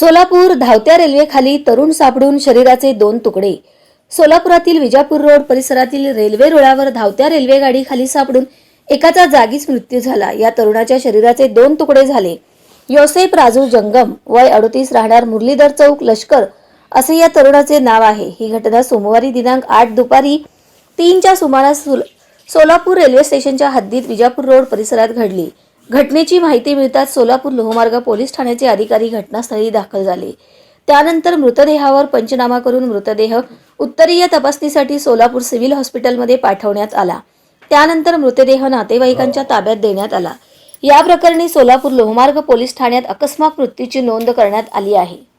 सोलापूर धावत्या रेल्वेखाली तरुण सापडून शरीराचे दोन तुकडे. सोलापुरातील विजापूर रोड परिसरातील रेल्वे रुळावर धावत्या रेल्वेगाडीखाली खाली सापडून एकाचा जागीच मृत्यू झाला. या तरुणाच्या शरीराचे दोन तुकडे झाले. योसेफ राजू जंगम वय अडतीस राहणार मुरलीधर चौक लष्कर असे या तरुणाचे नाव आहे. ही घटना सोमवारी दिनांक आठ दुपारी तीनच्या सुमारास सोलापूर रेल्वे स्टेशनच्या हद्दीत विजापूर रोड परिसरात घडली. घटनेची माहिती मिळताच सोलापूर लोहमार्ग पोलीस ठाण्याचे अधिकारी घटनास्थळी दाखल झाले. त्यानंतर मृतदेहावर पंचनामा करून मृतदेह उत्तरीय तपासणीसाठी सोलापूर सिव्हिल हॉस्पिटलमध्ये पाठवण्यात आला. त्यानंतर मृतदेह नातेवाईकांच्या ताब्यात देण्यात आला. या प्रकरणी सोलापूर लोहमार्ग पोलीस ठाण्यात अकस्मात मृत्यूची नोंद करण्यात आली आहे.